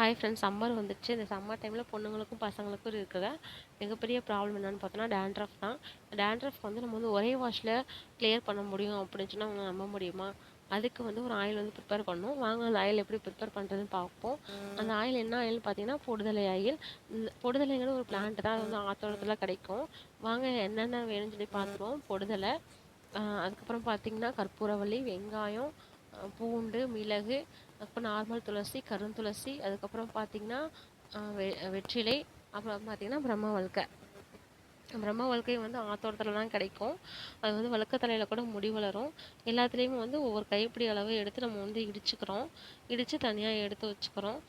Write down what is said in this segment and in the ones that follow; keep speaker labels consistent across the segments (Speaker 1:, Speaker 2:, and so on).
Speaker 1: Hi friends summer வந்துடுச்சு இந்த summer டைமில் பொண்ணுங்களுக்கும் பசங்களுக்கும் இருக்கிற மிகப்பெரிய ப்ராப்ளம் என்னென்னு பார்த்தோன்னா டேண்ட்ரஃப் தான். டேண்ட்ரஃப் வந்து நம்ம வந்து ஒரே வாஷில் கிளியர் பண்ண முடியும் அப்படின்னு சொன்னால் அவங்க நம்ப முடியுமா? அதுக்கு வந்து ஒரு ஆயில் வந்து ப்ரிப்பேர் பண்ணணும். வாங்க அந்த ஆயில் எப்படி ப்ரிப்பேர் பண்ணுறதுன்னு பார்ப்போம். அந்த ஆயில் என்ன ஆயில் பார்த்தீங்கன்னா பொடுதலை ஆயில் இந்த பொடுதலைங்கிற ஒரு பிளான்ட் தான். அது வந்து ஆத்தோரத்தில் கிடைக்கும். வாங்க என்னென்ன வேணும்னு சொல்லி பார்த்துருவோம். பொடுதலை அதுக்கப்புறம் பார்த்தீங்கன்னா கற்பூரவள்ளி வெங்காயம் பூண்டு மிளகு அப்புறம் நார்மல் துளசி கருந்துளசி அதுக்கப்புறம் பார்த்திங்கன்னா வெ வெற்றிலை அப்புறம் பார்த்திங்கன்னா பிரம்ம வல்கை. பிரம்ம வல்கை வந்து ஆத்தோட்டத்தில் தான் கிடைக்கும். அது வந்து வழுக்கத்தலையில் கூட முடி வளரும். எல்லாத்துலேயுமே வந்து ஒவ்வொரு கைப்பிடி அளவு எடுத்து நம்ம வந்து இடிச்சுக்கிறோம். இடித்து தனியாக எடுத்து வச்சுக்கிறோம்.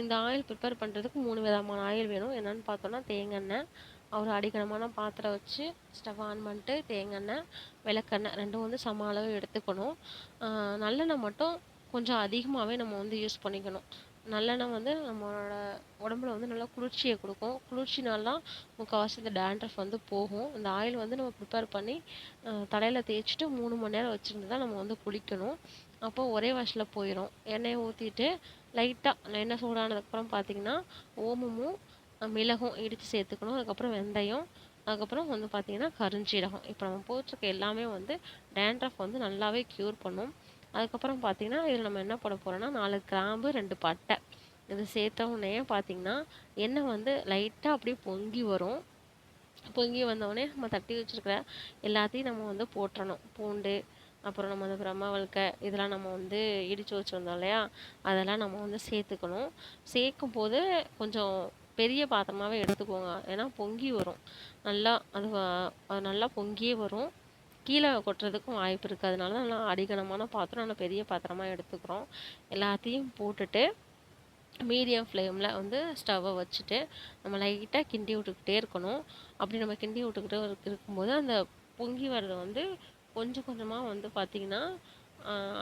Speaker 1: இந்த ஆயில் ப்ரிப்பேர் பண்ணுறதுக்கு மூணு விதமான ஆயில் வேணும். என்னென்னு பார்த்தோன்னா தேங்காய் ஒரு அடிக்கனமான பாத்திரம் வச்சு ஸ்டவ் ஆன் பண்ணிட்டு தேங்காய் விளக்கெண்ணெய் ரெண்டும் வந்து சம அளவு எடுத்துக்கணும். நல்லெண்ணெய் மட்டும் கொஞ்சம் அதிகமாகவே நம்ம வந்து யூஸ் பண்ணிக்கணும். நல்லெண்ணெய் வந்து நம்மளோட உடம்புல வந்து நல்லா குளிர்ச்சியை கொடுக்கும். குளிர்ச்சினால தான் முக்கால்வாசி இந்த டேண்ட்ரஃப் வந்து போகும். இந்த ஆயில் வந்து நம்ம ப்ரிப்பேர் பண்ணி தலையில் தேய்ச்சிட்டு மூணு மணி நேரம் வச்சுருந்து தான் நம்ம வந்து குளிக்கணும். அப்போ ஒரே வாஷில் போயிடும் எண்ணெயை ஊற்றிட்டு லைட்டாக எண்ணெய் சூடானதுக்கப்புறம் பார்த்திங்கன்னா ஓமமும் மிளகும் இடித்து சேர்த்துக்கணும். அதுக்கப்புறம் வெந்தயம் அதுக்கப்புறம் வந்து பார்த்திங்கன்னா கருஞ்சீரகம். இப்போ நம்ம போட்டிருக்க எல்லாமே வந்து டேண்ட்ரஃப் வந்து நல்லாவே க்யூர் பண்ணும். அதுக்கப்புறம் பார்த்திங்கன்னா இதில் நம்ம என்ன பண்ண போகிறோம்னா நாலு கிராம்பு ரெண்டு பட்டை. இது சேர்த்த உடனே பார்த்திங்கன்னா எண்ணெய் வந்து லைட்டாக அப்படியே பொங்கி வரும். பொங்கி வந்தவுடனே நம்ம தட்டி வச்சுருக்கிற எல்லாத்தையும் நம்ம வந்து போட்டுறணும். பூண்டு அப்புறம் நம்ம அந்த பிரம்மவல்கை இதெல்லாம் நம்ம வந்து இடித்து வச்சுருந்தோம் இல்லையா? அதெல்லாம் நம்ம வந்து சேர்த்துக்கணும். சேர்க்கும் போது கொஞ்சம் பெரிய பாத்திரமாகவே எடுத்துக்கோங்க. ஏன்னா பொங்கி வரும். நல்லா அது அது நல்லா பொங்கியே வரும். கீழே கொட்டுறதுக்கும் வாய்ப்பு இருக்குது அதனால தான் நல்லா அடிகனமான பாத்திரம் நல்லா பெரிய பாத்திரமாக எடுத்துக்கிறோம். எல்லாத்தையும் போட்டுட்டு மீடியம் ஃப்ளேமில் வந்து ஸ்டவ்வை வச்சுட்டு நம்ம லைட்டாக கிண்டி விட்டுக்கிட்டே இருக்கணும். அப்படி நம்ம கிண்டி விட்டுக்கிட்டே இருக்கும்போது அந்த பொங்கி வர்றது வந்து கொஞ்சம் கொஞ்சமாக வந்து பார்த்திங்கன்னா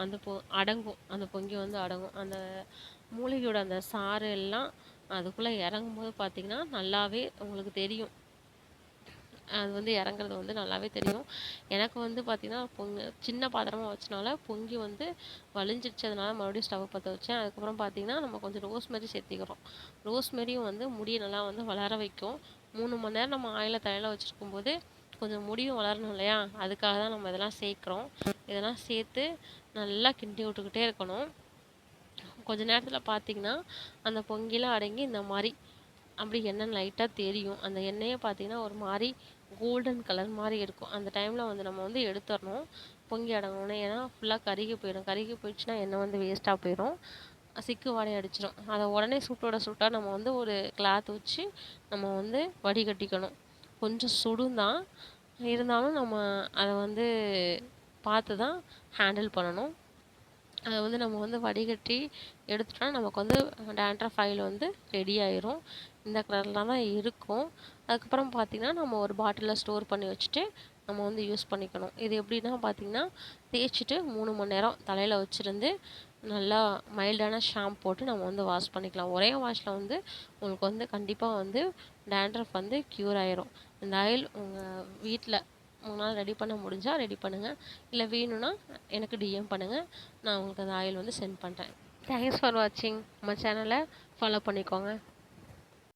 Speaker 1: அந்த பொ அடங்கும். அந்த பொங்கி வந்து அடங்கும். அந்த மூலிகையோட அந்த சாறு எல்லாம் அதுக்குள்ளே இறங்கும்போது பார்த்திங்கன்னா நல்லாவே உங்களுக்கு தெரியும். அது வந்து இறங்குறது வந்து நல்லாவே தெரியும். எனக்கு வந்து பார்த்திங்கன்னா பொங்க சின்ன பாத்திரமாக வச்சனால பொங்கி வந்து வலிஞ்சிடுச்சு மறுபடியும் ஸ்டவ் பற்ற வச்சேன். அதுக்கப்புறம் பார்த்திங்கன்னா நம்ம கொஞ்சம் ரோஸ்மெரி சேர்த்திக்கிறோம். ரோஸ்மெரியும் வந்து முடியை நல்லா வந்து வளர வைக்கும். மூணு மணி நேரம் நம்ம ஆயில தலையில் வச்சுருக்கும் போது கொஞ்சம் முடியும் வளரணும் இல்லையா? அதுக்காக தான் நம்ம இதெல்லாம் சேர்க்குறோம். இதெல்லாம் சேர்த்து நல்லா கிண்டி விட்டுக்கிட்டே இருக்கணும். கொஞ்ச நேரத்தில் பார்த்திங்கன்னா அந்த பொங்கிலாம் அடங்கி இந்த மாதிரி அப்படி எண்ணெய் லைட்டாக தெரியும். அந்த எண்ணெயை பார்த்திங்கன்னா ஒரு மாதிரி கோல்டன் கலர் மாதிரி இருக்கும். அந்த டைமில் வந்து நம்ம வந்து எடுத்துடணும் பொங்கி அடங்கணுன்னே ஏன்னா ஃபுல்லாக கருகி போயிடும். கருகி போயிடுச்சுன்னா எண்ணெய் வந்து வேஸ்ட்டாக போயிடும் சிக்கு வாடை அடிச்சிடும் அதை உடனே சூட்டோட சூட்டாக நம்ம வந்து ஒரு கிளாத் வச்சு நம்ம வந்து வடிகட்டிக்கணும். கொஞ்சம் சுடும் தான். இருந்தாலும் நம்ம அதை வந்து பார்த்து தான் ஹேண்டில் பண்ணணும். அதை வந்து நம்ம வந்து வடிகட்டி எடுத்துட்டோம்னா நமக்கு வந்து டேண்ட்ரஃப் ஆயில் வந்து ரெடி ஆயிரும். இந்த கலரில் தான் இருக்கும். அதுக்கப்புறம் பார்த்திங்கன்னா நம்ம ஒரு பாட்டிலில் ஸ்டோர் பண்ணி வச்சுட்டு நம்ம வந்து யூஸ் பண்ணிக்கணும். இது எப்படின்னா பார்த்திங்கன்னா தேய்ச்சிட்டு மூணு மணி நேரம் தலையில் வச்சுருந்து நல்லா மைல்டான ஷாம்பு போட்டு நம்ம வந்து வாஷ் பண்ணிக்கலாம். ஒரே வாஷில் வந்து உங்களுக்கு வந்து கண்டிப்பாக வந்து டேண்ட்ரஃப் வந்து க்யூர் ஆயிரும். இந்த ஆயில் உங்கள் வீட்டில் உங்களால் ரெடி பண்ண முடிஞ்சால் ரெடி பண்ணுங்கள் இல்லை வேணும்னா எனக்கு டிஎம் பண்ணுங்கள் நான் உங்களுக்கு அந்த ஆயில் வந்து சென்ட் பண்ணுறேன் தேங்க்ஸ் ஃபார் வாட்சிங் நம்ம சேனலை ஃபாலோ பண்ணிக்கோங்க.